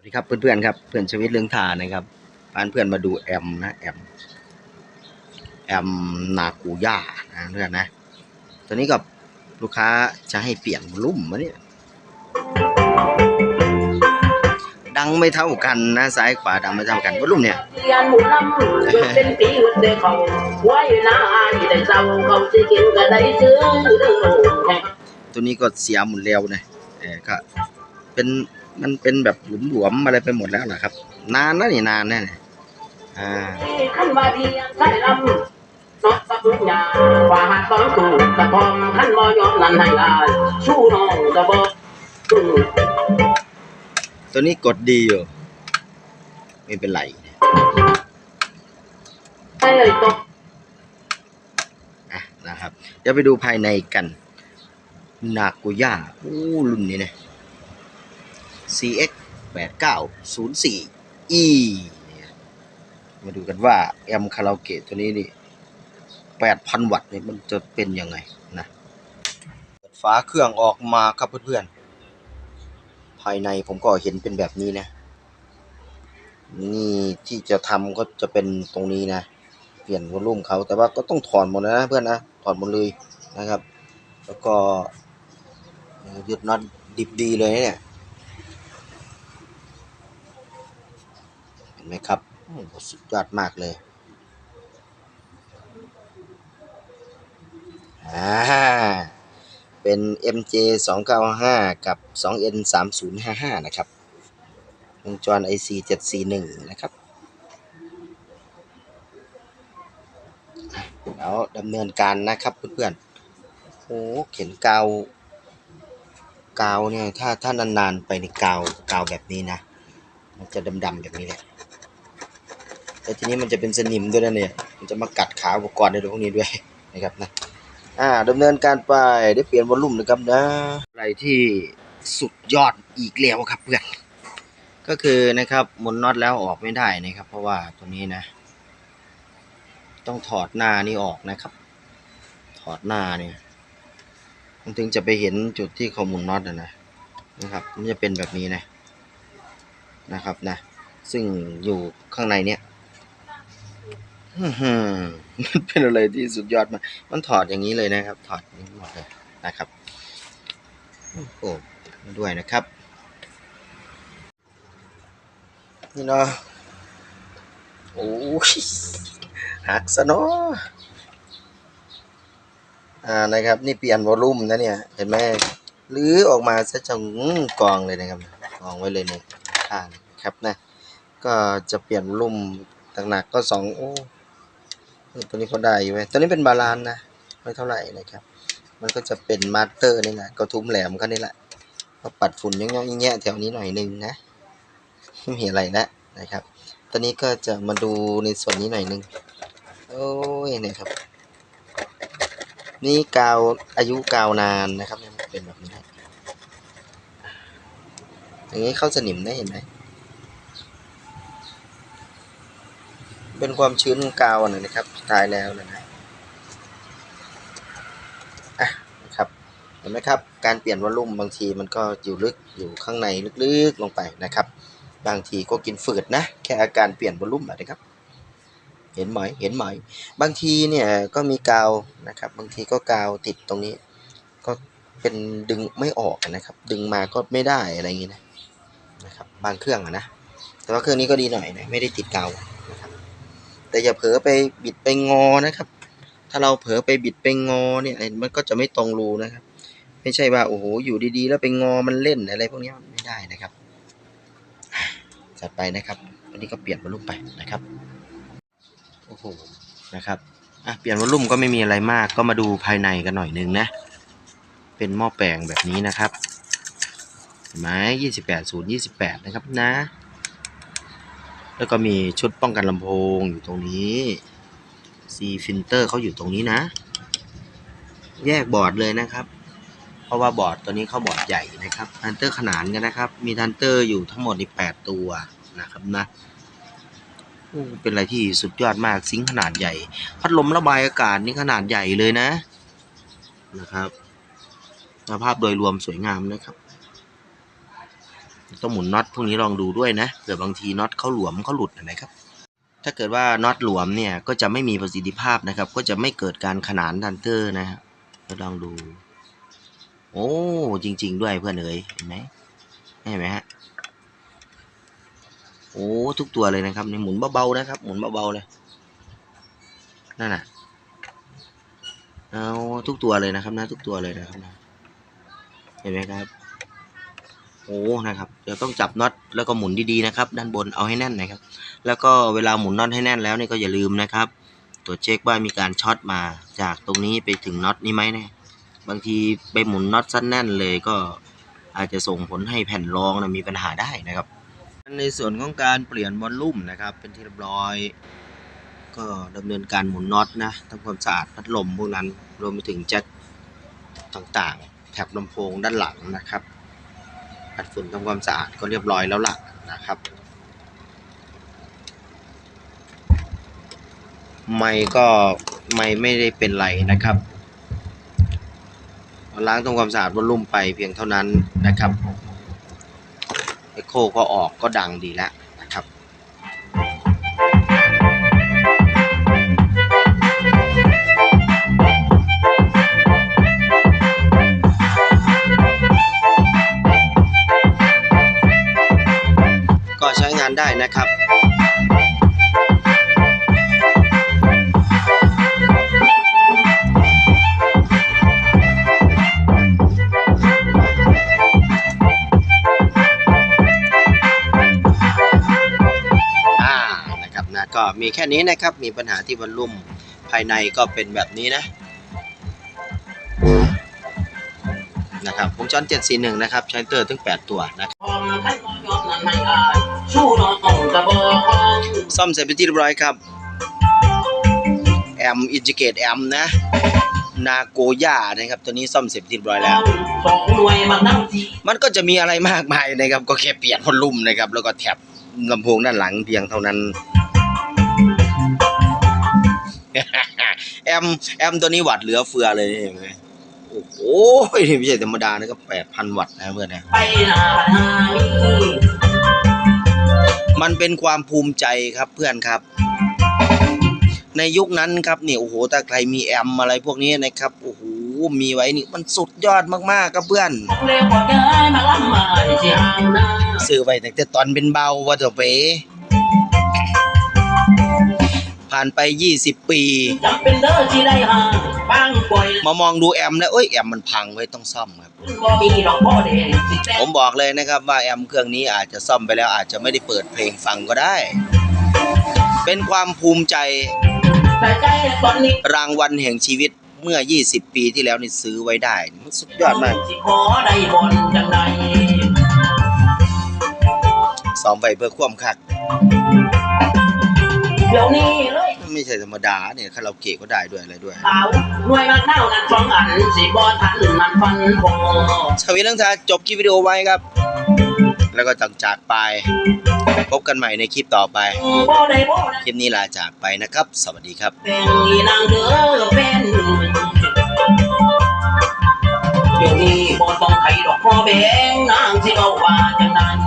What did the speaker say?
สวัสดีครับเพื่อนๆครับเพื่อนชีวิตเรื่องทานะครับพาเพื่อนมาดูแอมนะแอมแอมนากูย่านะเพื่อนนะตัวนี้กับลูกค้าจะให้เปลี่ยนวอลลุ่มมาเนี่ยดังไม่เท่ากันนะซ้ายขวาดังไม่เท่ากันวอลลุ่มเนี่ยเรียนหมูลำจนเป็นปีวันเด็กเขาไว้หน้าอายได้เศร้าเขาสิกินก็ได้ซื้อเรื่องแห่งตัวนี้ก็เสียหมดแล้วนะเออก็เป็น มันเป็นแบบหลวมๆอะไรไปหมดแล้วนะครับ นานนะนี่นานแน่เนี่ยอ่าขั้นว่าเดียนใส่ลำนอสักญาว่าหากต้องตู่ตะพอมขั้นบ่ยอมนั่นให้อายสู้น้องก็บ่ตู่ตัวนี้กดดีอยู่ ไม่เป็นไรให้ตกอะนะครับ เดี๋ยวไปดูภายในกัน นากุย่าอู้รุ่นนี้นะ CX 8904 E มาดูกันว่าแอมคาราโอเกะตัวนี้นี่ 8,000 วัตต์เนี่ยมันจะเป็นยังไงนะเปิดฝาเครื่องออกมาครับเพื่อนๆ ภายในผมก็เห็นเป็นแบบนี้นะ นี่ที่จะทำก็จะเป็นตรงนี้นะ เปลี่ยนวอลลุ่มเขาแต่ว่าก็ต้องถอนหมดนะเพื่อนนะ ถอนหมดเลยนะครับ แล้วก็ยึดน็อตดิบดีเลยนะเนี่ย เห็น ไหมครับสุดยอดมากเลยอ่าเป็น MJ 295กับ 2N 3055นะครับวงจร IC 741นะครับแล้วดำเนินการนะครับเพื่อนๆโอ้เข็นกาวกาวเนี่ยถ้าถ้านานๆไปในกาวกาวแบบนี้นะ มันจะดำๆแบบนี้แหละ แต่ทีนี้มันจะเป็นสนิมด้วยนะเนี่ย มันจะมากัดขาอุปกรณ์ในพวกนี้ด้วยนะครับนะ อ่าดำเนินการไปได้เปลี่ยนวอลลุ่มนะครับนะ อะไรที่สุดยอดอีกแล้วครับเพื่อน ก็คือนะครับหมุนน็อตแล้วออกไม่ได้นะครับ เพราะว่าตัวนี้นะ ต้องถอดหน้านี่ออกนะครับ ถอดหน้าเนี่ยมันถึงจะไปเห็นจุดที่เขาหมุนน็อตอะนะ นะครับ มันจะเป็นแบบนี้นะ นะครับนะ ซึ่งอยู่ข้างในเนี่ย มันเป็นอะไรที่สุดยอดมากมันถอดอย่างนี้เลยนะครับ ถอดนี้หมดเลยนะครับ โอ้ด้วยนะครับ นี่เนาะโอ้ยหักซะเนาะอ่านะครับ นี่เปลี่ยนวอลลุ่มนะเนี่ย เห็นไหมหรือออกมาซะจังกองเลยนะครับกองไว้เลยในข้างครับนะ ก็จะเปลี่ยนวอลุ่มหนักก็สองโอ้ ตัวนี้ก็ได้อยู่ไหมตัวนี้เป็นบาลานนะไม่เท่าไหร่นะครับ มันก็จะเป็นมาสเตอร์นี่แหละก็ทุ้มแหลมก็นี่แหละก็ปัดฝุ่นย่องๆแย่แถวนี้หน่อยนึงนะไม่มีอะไรแล้วนะครับ ตอนนี้ก็จะมาดูในส่วนนี้หน่อยนึงโอ้ยเนี่ยครับ นี่กาวอายุกาวนานนะครับเป็นแบบนี้อย่างนี้เข้าสนิมได้เห็นไหม เป็นความชื้นของกาวนะนะครับสุดท้ายแล้วนะนะอะนะครับเห็นไหมครับ การเปลี่ยนวอลลุ่มบางทีมันก็อยู่ลึกอยู่ข้างในลึกๆลงไปนะครับ บางทีก็กินฝืดนะ แค่อาการเปลี่ยนวอลลุ่มนะครับ เห็นไหมเห็นไหม บางทีเนี่ยก็มีกาวนะครับ บางทีก็กาวติดตรงนี้ ก็เป็นดึงไม่ออกนะครับ ดึงมาก็ไม่ได้อะไรอย่างงี้นะนะครับ บางเครื่องอะนะแต่ว่าเครื่องนี้ก็ดีหน่อยนะไม่ได้ติดกาวนะ แต่อย่าเผลอไปบิดไปงอนะครับ ถ้าเราเผลอไปบิดไปงอเนี่ยมันก็จะไม่ตรงรูนะครับ ไม่ใช่ว่าโอ้โหอยู่ดีๆ แล้วไปงอมันเล่นอะไรพวกนี้ไม่ได้นะครับจัดไปนะครับวันนี้ก็เปลี่ยนวอลลุ่มไปนะครับโอ้โหนะครับอะเปลี่ยนวอลลุ่มก็ไม่มีอะไรมาก ก็มาดูภายในกันหน่อยนึงนะ เป็นหม้อแปลงแบบนี้นะครับเห็นไหมยี่สิบแปดศูนย์ยี่สิบแปดนะครับนะ แล้วก็มีชุดป้องกันลำโพงอยู่ตรงนี้ C filter เขาอยู่ตรงนี้นะ แยกบอร์ดเลยนะครับ เพราะว่าบอร์ดตัวนี้เขาบอร์ดใหญ่นะครับทันเตอร์ขนานกันนะครับ มีทันเตอร์อยู่ทั้งหมดในแปดตัวนะครับนะเป็นอะไรที่สุดยอดมากซิงขนาดใหญ่ พัดลมระบายอากาศนี่ขนาดใหญ่เลยนะนะครับสภาพโดยรวมสวยงามนะครับ ต้องหมุนน็อตพวกนี้ลองดูด้วยนะเผื่อบางทีน็อตเขาหลวมเขาหลุดนะครับ ถ้าเกิดว่าน็อตหลวมเนี่ยก็จะไม่มีประสิทธิภาพนะครับ ก็จะไม่เกิดการขนานทันเตอร์นะครับลองดู โอ้จริง ๆ ด้วยเพื่อนเอ๋ยเห็นไหมเห็นไหมฮะโอ้ทุกตัวเลยนะครับนี่หมุนเบาๆนะครับ หมุนเบาๆเลยนั่นน่ะเอาทุกตัวเลยนะครับนะทุกตัวเลยนะครับนะเห็นไหมครับ โอ้นะครับเดี๋ยวต้องจับน็อตแล้วก็หมุนดีๆนะครับ ด้านบนเอาให้แน่นนะครับ แล้วก็เวลาหมุนน็อตให้แน่นแล้วเนี่ยก็อย่าลืมนะครับ ตรวจเช็คว่ามีการช็อตมาจากตรงนี้ไปถึงน็อตนี้ไหมเนี่ยบางทีไปหมุนน็อตสั้นแน่นเลยก็อาจจะส่งผลให้แผ่นรองนะมีปัญหาได้นะครับ ในส่วนของการเปลี่ยนวอลลุ่มนะครับ เป็นที่เรียบร้อย ก็ดำเนินการหมุนน็อตนะทำความสะอาดพัดลมพวกนั้นรวมไปถึงแจ็คต่างๆ แถบลำโพงด้านหลังนะครับ ปัดฝุ่นทำความสะอาดก็เรียบร้อยแล้วล่ะนะครับ ไม่ก็ไม่ไม่ได้เป็นไรนะครับล้างทำความสะอาดวอลลุ่มไปเพียงเท่านั้นนะครับเอโคก็ออกก็ดังดีแล้วานได้นะครับอ่านะครับนะก็มีแค่นี้นะครับ มีปัญหาที่วอลลุ่มภายในก็เป็นแบบนี้นะนะครับวงจร741 นะครับ ใช้เตอร์ถึง 8 ตัวนะครับ พอมท่านบ่ยอมนั้นให้อายสู้น้องกระบอกของซ่อมเสร็จเป็นที่เรียบร้อยครับ แอมอินจิเกตแอมนะ นาโกย่านะครับ ตัวนี้ซ่อมเสร็จเป็นที่เรียบร้อยแล้ว สองหน่วยมานั่งทีมันก็จะมีอะไรมากมายนะครับ ก็แค่เปลี่ยนพัดลมนะครับ แล้วก็แถบลำโพงด้านหลังเพียงเท่านั้น แอมแอมตัวนี้วัดเหลือเฟือเลยเห็นไหมโอ้โหนี่ไม่ใช่ธรรมดานะก็แปดพันวัตต์นะเพื่อนนะ ไปหนาหามี มันเป็นความภูมิใจครับเพื่อนครับ ในยุคนั้นครับเนี่ยโอ้โหถ้าใครมีแอมอะไรพวกนี้นะครับโอ้โหมีไว้นี่มันสุดยอดมากๆครับเพื่อนเรียกว่าย้ายมาล้ำมาสิห่างหน้าซื้อไว้ตั้งแต่ตอนเป็นเบาว่าเถอะเป๋ผ่านไป 20 ปีจำเป็นเด้อที่ได้ห่างบางปล่อย มามองดูแอมแล้วเอ้ยแอมมันพังไว้ต้องซ่อมครับบ่มีดอกพ่อเด็กสิแต่ผมบอกเลยนะครับว่าแอมเครื่องนี้อาจจะซ่อมไปแล้วอาจจะไม่ได้เปิดเพลงฟังก็ได้ เป็นความภูมิใจแต่ใจตอนนี้รางวัลแห่งชีวิตเมื่อ 20 ปีที่แล้วนี่ซื้อไว้ได้มันสุดยอดมากสิขอได้บนจังใดซ้อมไปเพื่อความคักเดี๋ยวนี้เลย ไม่ใช่ธรรมดาเนี่ยคาราโอเกะก็ได้ด้วยอะไรด้วยขาวหน่วยมาเท่านั้นสองอันสิบ่ทันมันฟันพอสวีนังทาจบคลิปวิดีโอไว้ครับ แล้วก็จังจากไป พบกันใหม่ในคลิปต่อไปบ่ได้บ่ได้คลิปนี้ลาจากไปนะครับ สวัสดีครับเป็นอีนางเด้อเป็นเดี๋ยวนี้บ่ต้องไขดอกพ่อแบงนางสิเอาว่าจังนั้น